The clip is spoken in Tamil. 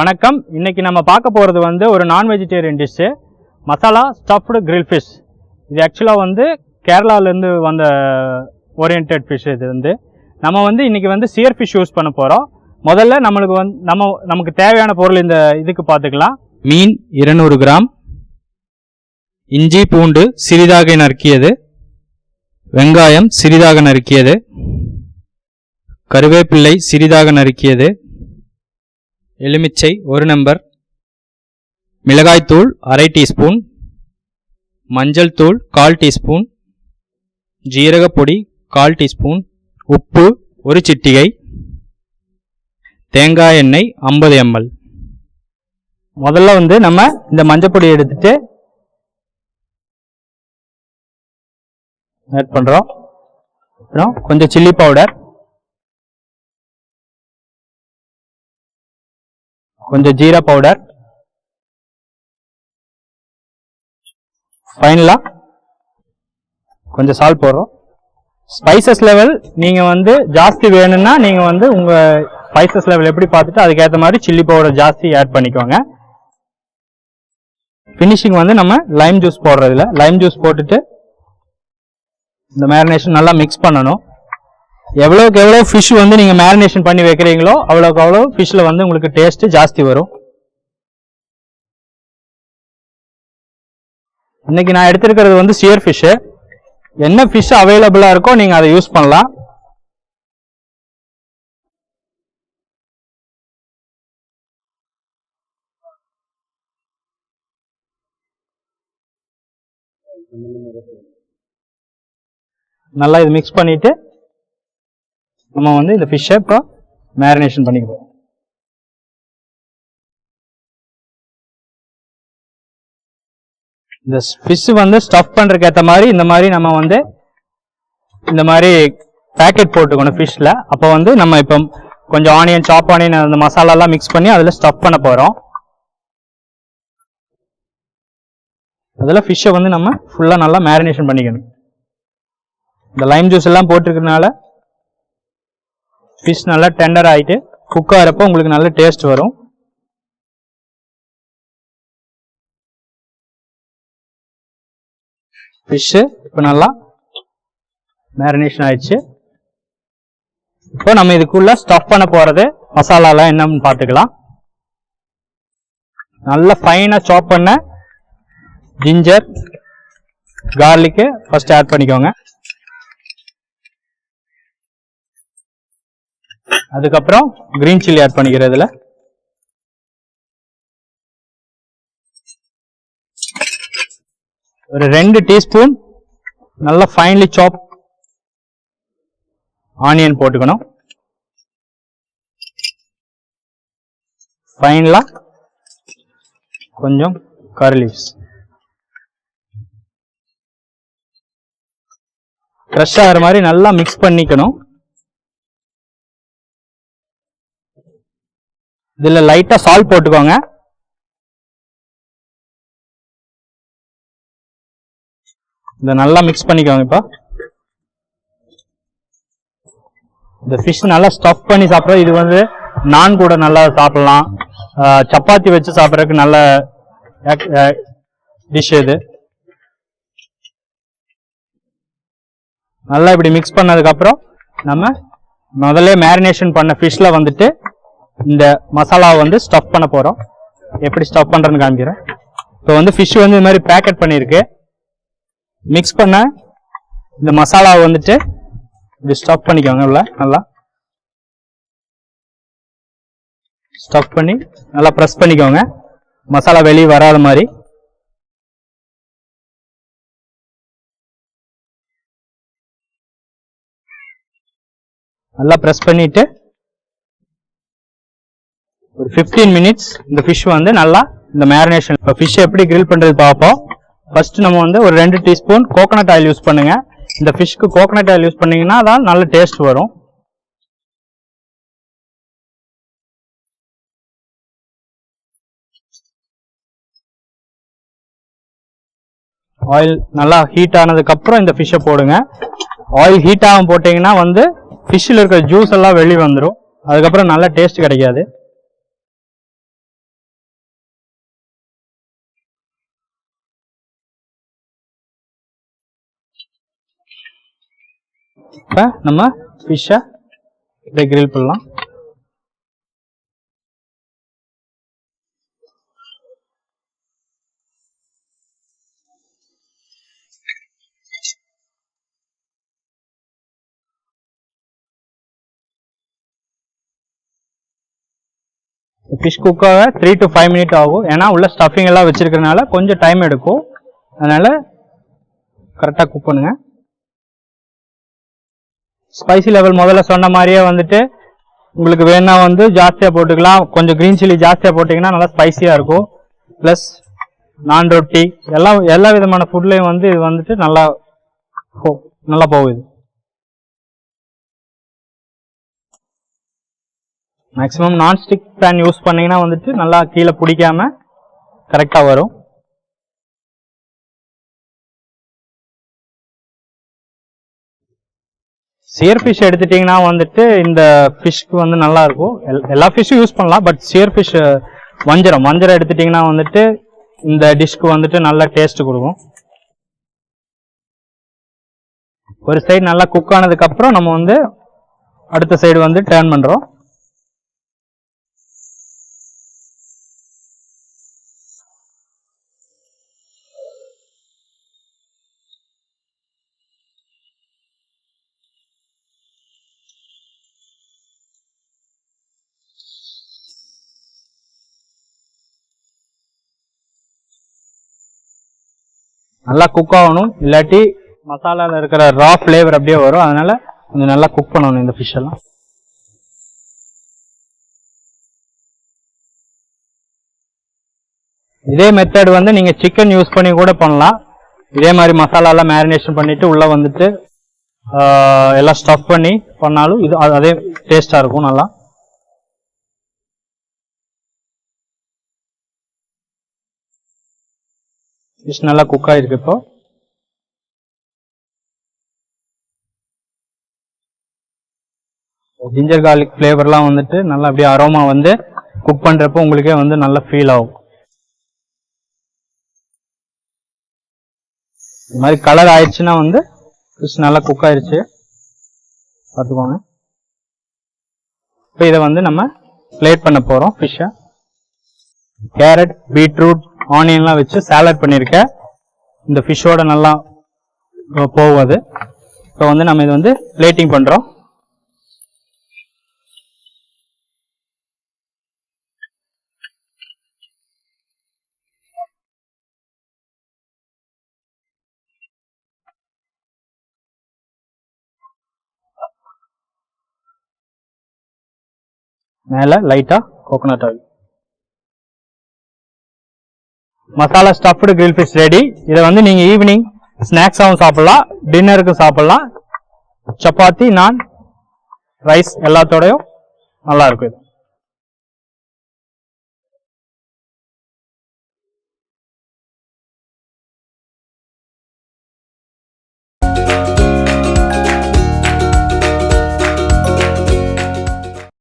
வணக்கம். இன்றைக்கி நம்ம பார்க்க போகிறது வந்து ஒரு நான் vegetarian dish masala stuffed grill fish இது ஆக்சுவலாக வந்து கேரளாலேருந்து வந்த ஓரியன்ட் ஃபிஷ் இது வந்து. நம்ம வந்து இன்றைக்கி வந்து சியர் ஃபிஷ் யூஸ் பண்ண போகிறோம் முதல்ல நம்மளுக்கு வந்து நம்ம நமக்கு தேவையான பொருள் இந்த இதுக்கு பார்த்துக்கலாம். மீன் இருநூறு கிராம். இஞ்சி பூண்டு சிறிதாக நறுக்கியது. வெங்காயம் சிறிதாக நறுக்கியது. கருவேப்பிள்ளை சிறிதாக நறுக்கியது. எலுமிச்சை ஒரு நம்பர். மிளகாய்த்தூள் அரை டீஸ்பூன். மஞ்சள் தூள் கால் டீஸ்பூன். ஜீரகப்பொடி கால் டீஸ்பூன். உப்பு ஒரு சிட்டிகை. தேங்காய் எண்ணெய் ஐம்பது எம்எல். முதல்ல வந்து நம்ம இந்த மஞ்சப்பொடி எடுத்துட்டு ஆட் பண்ணுறோம் அப்புறம் கொஞ்சம் சில்லி பவுடர் கொஞ்சம் ஜீரா பவுடர் ஃபைனலா கொஞ்சம் சால்ட் போடுறோம். ஸ்பைசஸ் லெவல் நீங்கள் வந்து ஜாஸ்தி வேணும்னா நீங்கள் வந்து உங்கள் ஸ்பைசஸ் லெவல் எப்படி பார்த்துட்டு அதுக்கேற்ற மாதிரி சில்லி பவுடர் ஜாஸ்தி ஆட் பண்ணிக்கோங்க. ஃபினிஷிங் வந்து நம்ம லைம் ஜூஸ் போடுறதுல. லைம் ஜூஸ் போட்டுட்டு இந்த மேரினேஷன் நல்லா மிக்ஸ் பண்ணணும். எவ்வளோக்கு எவ்வளோ ஃபிஷ் வந்து நீங்கள் மேரினேஷன் பண்ணி வைக்கிறீங்களோ அவ்வளோக்கு அவ்வளோ ஃபிஷ்ஷில் வந்து உங்களுக்கு டேஸ்ட்டு ஜாஸ்தி வரும். இன்னைக்கு நான் எடுத்திருக்கிறது வந்து சியர் ஃபிஷ்ஷு என்ன ஃபிஷ் அவைலபிளாக இருக்கோ நீங்கள் அதை யூஸ் பண்ணலாம். நல்லா இது மிக்ஸ் பண்ணிவிட்டு நம்ம வந்து இந்த ஃபிஷ்ஷை இப்போ மேரினேஷன் பண்ணிக்குவோம் இந்த ஃபிஷ் வந்து ஸ்டஃப் பண்ணுறதுக்கு ஏற்ற மாதிரி இந்த மாதிரி நம்ம வந்து இந்த மாதிரி பேக்கெட் போட்டுக்கணும் ஃபிஷ்ல அப்போ வந்து நம்ம இப்போ கொஞ்சம் ஆனியன் சாப் ஆனியன் அந்த மசாலாலாம் மிக்ஸ் பண்ணி அதில் ஸ்டஃப் பண்ண போகிறோம் அதில் ஃபிஷ்ஷை வந்து நம்ம ஃபுல்லாக நல்லா மேரினேஷன் பண்ணிக்கணும். இந்த லைம் ஜூஸ் எல்லாம் போட்டிருக்கறனால ஃபிஷ் நல்லா டெண்டர் ஆகிட்டு குக் ஆகிறப்போ உங்களுக்கு நல்ல டேஸ்ட் வரும். ஃபிஷ்ஷு இப்போ நல்லா மேரினேஷன் ஆயிடுச்சு. இப்போ நம்ம இதுக்குள்ள ஸ்டஃப் பண்ண போறது மசாலாலாம் என்னன்னு பார்த்துக்கலாம். நல்ல ஃபைனாக சாப் பண்ண ஜிஞ்சர் கார்லிக்கு ஃபர்ஸ்ட் ஆட் பண்ணிக்கோங்க. அதுக்கப்புறம் கிரீன் சில்லி ஆட் பண்ணிக்கிறதுல. ஒரு ரெண்டு டீஸ்பூன் நல்ல ஃபைன்லி சாப் ஆனியன் போட்டுக்கணும். ஃபைனலா கொஞ்சம் கரி லீவ்ஸ் ஃப்ரெஷ் ஆகிற மாதிரி நல்லா மிக்ஸ் பண்ணிக்கணும். இதில் லைட்டாக சால்ட் போட்டுக்கோங்க. இதை நல்லா மிக்ஸ் பண்ணிக்கோங்க இப்போ. இந்த ஃபிஷ் நல்லா ஸ்டஃப் பண்ணி சாப்பிட்றது இது வந்து நான் கூட நல்லா சாப்பிடலாம். சப்பாத்தி வச்சு சாப்பிட்றதுக்கு நல்ல டிஷ் இது. நல்லா இப்படி மிக்ஸ் பண்ணதுக்கப்புறம் நம்ம முதல்ல மேரினேஷன் பண்ண ஃபிஷ்ல வந்துட்டு இந்த மசாலாவை வந்து ஸ்டஃப் பண்ண போகிறோம் எப்படி ஸ்டஃப் பண்ணுறேன்னு காமிக்கிறேன். இப்போ வந்து ஃபிஷ் வந்து இது மாதிரி பேக்கெட் பண்ணியிருக்கு. மிக்ஸ் பண்ண இந்த மசாலாவை வந்துட்டு இப்படி ஸ்டஃப் பண்ணிக்கோங்க உள்ள நல்லா. ஸ்டஃப் பண்ணி நல்லா ப்ரெஸ் பண்ணிக்கோங்க. மசாலா வெளியே வராத மாதிரி. நல்லா ப்ரெஸ் பண்ணிட்டு ஒரு 15 மினிட்ஸ் இந்த ஃபிஷ் வந்து நல்லா இந்த மேரினேஷன் இப்போ ஃபிஷ் எப்படி கிரில் பண்றது பார்ப்போம். ஃபர்ஸ்ட் நம்ம வந்து ஒரு ரெண்டு டீஸ்பூன் கோகனட் ஆயில் யூஸ் பண்ணுங்க. இந்த ஃபிஷ்க்கு கோகனட் ஆயில் யூஸ் பண்ணீங்கன்னா அதான் நல்ல டேஸ்ட் வரும். ஆயில் நல்லா ஹீட் ஆனதுக்கு அப்புறம் இந்த ஃபிஷ்ஷை போடுங்க. ஆயில் ஹீட் ஆகும் போட்டீங்கன்னா வந்து ஃபிஷ்ஷில் இருக்கிற ஜூஸ் எல்லாம் வெளியே வந்துடும் அதுக்கப்புறம் நல்ல டேஸ்ட் கிடைக்காது. இப்போ நம்ம ஃபிஷ்ஷை இதை கிரில் பண்ணலாம். ஃபிஷ் குக்காக த்ரீ டு ஃபைவ் மினிட் ஆகும். ஏன்னா உள்ள ஸ்டஃபிங் எல்லாம் வச்சிருக்கறனால கொஞ்சம் டைம் எடுக்கும். அதனால கரெக்டாக குக் பண்ணுங்கள் ஸ்பைசி லெவல் முதல்ல சொன்ன மாதிரியே வந்துட்டு உங்களுக்கு வேணா வந்து ஜாஸ்தியாக போட்டுக்கலாம். கொஞ்சம் க்ரீன் சில்லி ஜாஸ்தியாக போட்டிங்கன்னா நல்லா ஸ்பைசியாக இருக்கும். ப்ளஸ் நான் ரொட்டி எல்லா எல்லா விதமான ஃபுட்லேயும் வந்து இது வந்துட்டு நல்லா போ- நல்லா போகுது. மேக்ஸிமம் நான்ஸ்டிக் பேன் யூஸ் பண்ணீங்கன்னா வந்துட்டு நல்லா கீழே பிடிக்காம கரெக்டாக வரும். சியர் ஃபிஷ் எடுத்துட்டீங்கன்னா வந்துட்டு இந்த ஃபிஷ்க்கு வந்து நல்லா இருக்கும். எல்லா ஃபிஷ்ஷும் யூஸ் பண்ணலாம். பட் சியர் ஃபிஷ் வஞ்சரம். வஞ்சரம் எடுத்துட்டீங்கன்னா வந்துட்டு இந்த டிஷ்க்கு வந்துட்டு நல்ல டேஸ்ட் கொடுக்கும். ஒரு சைடு நல்லா குக் ஆனதுக்கு அப்புறம் நம்ம வந்து அடுத்த சைடு வந்து டேர்ன் பண்றோம். நல்லா குக் ஆகணும். இல்லாட்டி மசாலால இருக்கிற ரா ஃப்ளேவர் அப்படியே வரும். அதனால கொஞ்சம் நல்லா குக் பண்ணணும் இந்த ஃபிஷ் எல்லாம். இதே மெத்தட் வந்து நீங்க சிக்கன் யூஸ் பண்ணி கூட பண்ணலாம். இதே மாதிரி மசாலா எல்லாம் மேரினேஷன் பண்ணிட்டு உள்ள வந்துட்டு எல்லாம் ஸ்டஃப் பண்ணி பண்ணாலும் இது அது- அதே டேஸ்டா இருக்கும் நல்லா. ஃபிஷ் நல்லா குக் ஆயிருக்கு இப்போ. ஜிஞ்சர் கார்லிக் ஃப்ளேவர்லாம் வந்துட்டு நல்லா அப்படியே அரோமா வந்து குக் பண்றப்போ உங்களுக்கே வந்து நல்லா ஃபீல் ஆகும். இந்த மாதிரி கலர் ஆயிடுச்சுன்னா வந்து ஃபிஷ் நல்லா குக் ஆயிடுச்சு பார்த்துக்கோங்க. இப்போ இதை வந்து நம்ம பிளேட் பண்ண போறோம் ஃபிஷ்ஷை கேரட் பீட்ரூட் ஆனியன்லாம் வச்சு சாலட் பண்ணியிருக்கேன் இந்த ஃபிஷ்ஷோட நல்லா போகும் அது. இப்போ வந்து நம்ம இது வந்து பிளேட்டிங் பண்ணுறோம் மேலே லைட்டாக coconut oil masala stuffed grill fish ready இதை வந்து நீங்கள் ஈவினிங் ஸ்நாக்ஸாகவும் சாப்பிடலாம் டின்னருக்கு சாப்பிடலாம். சப்பாத்தி நான் ரைஸ் எல்லாத்தோடையும் நல்லா இருக்கும் இது